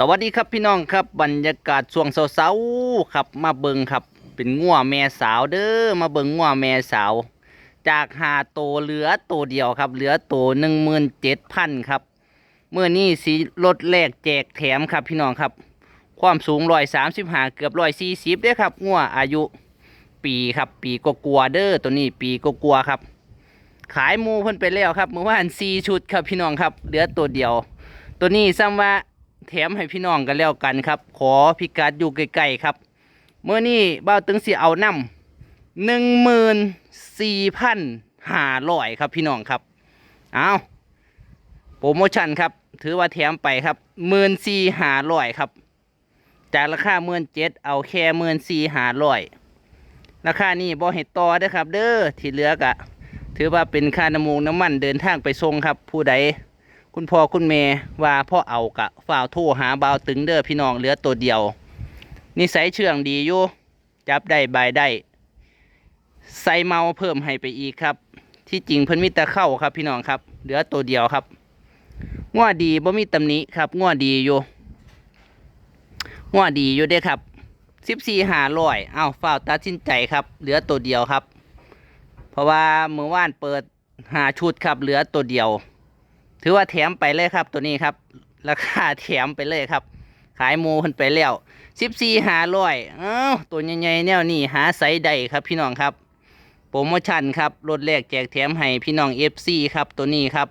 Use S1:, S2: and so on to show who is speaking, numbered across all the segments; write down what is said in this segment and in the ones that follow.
S1: สวัสดีครับพี่น้องครับบรรยากาศช่วงเช้าๆครับมาเบิงครับ เป็นงัวแม่สาวเด้อมาเบิงงัวแม่สาว จากหาโตเหลือโตวเดียวครับ เหลือโตหนึ่งหมื่นเจ็ดพันครับเมื่อนี้สีรถแรกแจกแถมครับพี่น้องครับ ความสูงร้อยสามสิบห้าเกือบร้อยสี่สิบเด้อครับงัวอายุปีครับปีกกลัวเด้อตัวนี้ปีกกลัวครับ ขายมูเพิ่นไปแล้วครับเมื่อวานสี่ชุดครับพี่น้องครับ เหลือตัวเดียว ตัวนี้ซ้ำว่า แถมให้พี่น้องกันแล้วกันครับ ขอพิกัดอยู่ใกล้ๆครับเมื่อนี้บ้าตึงสีเอาน้ำหนึ่งหมื่นสี่พันห้าร้อยครับพี่น้องครับเอาโปรโมชั่นครับ ถือว่าแถมไปครับหมื่นสี่ห้าร้อยครับ จากราคาหมื่นเจ็ดเอาแค่หมื่นสี่ห้าร้อยราคานี้บ่ให้ต่อเด้ครับ เด้อที่เหลือกะ ถือว่าเป็นค่าน้ำมูกน้ำมันเดินทางไปส่งครับ ผู้ใด คุณพ่อคุณแม่ว่าพ่อเอากะฝ่าวโทรหาบ่าวตึงเด้อพี่น้องเหลือตัวเดียว นิสัยเชื่องดีอยู่จับได้บายได้ใส่เมาเพิ่มให้ไปอีกครับ ที่จริงเพิ่นมีแต่เข้าครับพี่น้องครับเหลือตัวเดียวครับง้อดีบ่มีตำหนิครับง้อดีอยู่ง้อดีอยู่เด้ครับสิบสี่หาร้อยเอาฝ้าตัดสินใจครับ เหลือตัวเดียวครับ เพราะว่าเมื่อวานเปิดหาชุดครับ เหลือตัวเดียว ถือว่าแถมไปเลยครับตัวนี้ครับ ราคาแถมไปเลยครับ ขายหมูคนไปแล้วสิบสี่หาร้อยเอ้าตัวใหญ่ๆแนวนี้หาไซส์ใดครับพี่น้องครับ โปรโมชั่นครับลดแรกแจกแถมให้พี่น้องเอฟซีครับตัวนี้ครับ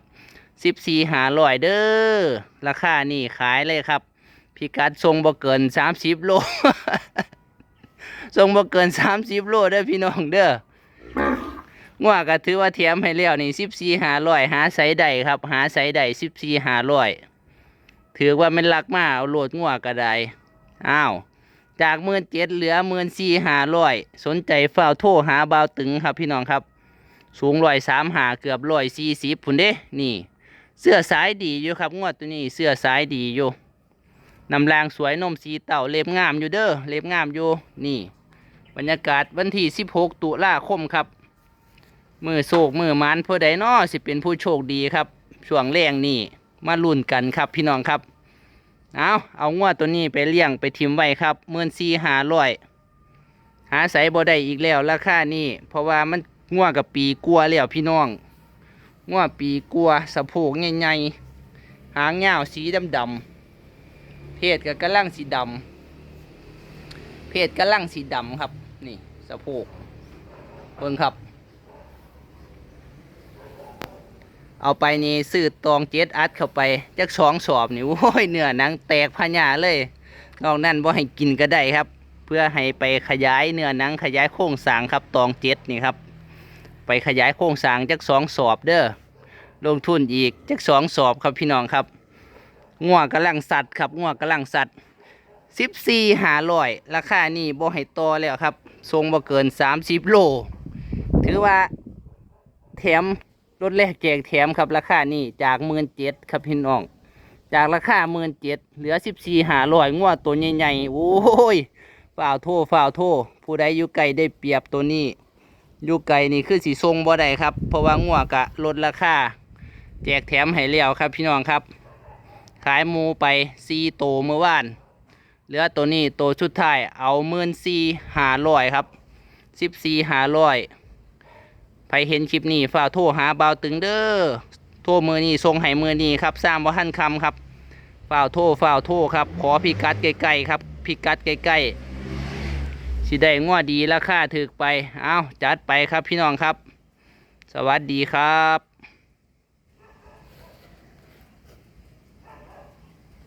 S1: สิบสี่หาร้อยเด้อราคานี่ขายเลยครับ พิกัดทรงบ่เกินสามสิบโลทรงบ่เกินสามสิบโลเด้อพี่น้องเด้อ งัวก็ถือว่าเทียมให้แล้วนี่สิบสี่หาร้อยหาไสใดครับ หาไสใดสิบสี่หาร้อยถือว่ามันลักมาเอาโหลดงัวก็ได้อ้าวจากหมื่นเจ็ดเหลือหมื่นสี่หาร้อยสนใจเฝ้าโทรหาเบาตึงครับพี่น้องครับ สูงร้อยสามหาเกือบร้อยสี่สิบพุ่นเด้ นี่ เสื้อสายดีอยู่ครับงวดตัวนี้เสื้อสายดีอยู่นำแรงสวยนมสีเต่าเล็บงามอยู่เด้อเล็บงามอยู่นี่ บรรยากาศวันที่สิบหกตุลาคมครับ มือโศกมือมันผู้ใดน้อสิเป็นผู้โชคดีครับช่วงแรงนี่มาลุ้นกันครับพี่น้องครับ เอาเอางวดตัวนี้ไปเลี้ยงไปทิมไว้ครับเมื่นสี่หาร้อยหาใส่บ่ได้อีกแล้วราคานี่เพราะว่ามันงวดกับปีกลัวแล้วพี่น้องงวดปีกลัวสะโพกใหญ่ๆหางยาสีดำๆเพศกับกระลังสีดำเพศกระลังสีดำครับ นี่สะโพกเบิ่งครับ เอาไปนี่ซื้อตองเจ็ดอัดเข้าไปจักสองสอบนี่โอ้ยเนื้อหนังแตกพญาเลยนอกนั้นบ่ให้กินก็ได้ครับ เพื่อให้ไปขยายเนื้อหนังขยายโครงสร้างครับตองเจ็ดนี่ครับ ไปขยายโครงสร้างจักสองสอบเด้อลงทุนอีกจักสองสอบครับพี่น้องครับงัวกำลังสัตว์ครับงัวกำลังสัตว์สิบสี่หาร้อยราคานี่บ่ให้ต่อแล้วครับ ทรงบ่เกินสามสิบโล ถือว่าแถม รถแรกแจกแถมครับราคานี่จากหมื่นเจ็ดครับพี่น้อง จากราคาหมื่นเจ็ดเหลือสิบสี่หาร้อยงวดตัวใหญ่ๆโอ้ยฝ่าวโทฝ่าวโทผู้ใดอยู่ไกลได้เปรียบตัวนี้อยู่ไกลนี่คือสีทรงบ่ได้ครับ เพราะว่างวกะลดราคาแจกแถมให้แล้วครับพี่น้องครับ ขายหมูไปซีโตเมื่อวาน เหลือตัวนี้ตัวชุดท้ายเอาหมื่นสี่หาร้อยครับสิบสี่หาร้อย ไปเห็นคลิปนี้ฝากโทรหาเบาวตึงเด้อโทรมือนี้ทรงไห้มือนี้ครับสร้างบ่ทันคำครับฝากโทรฝากโทรครับ ขอพิกัดใกล้ๆครับพิกัดใกล้ๆสิได้ง้อดีราคาถึกไป เอาจัดไปครับพี่น้องครับ สวัสดีครับ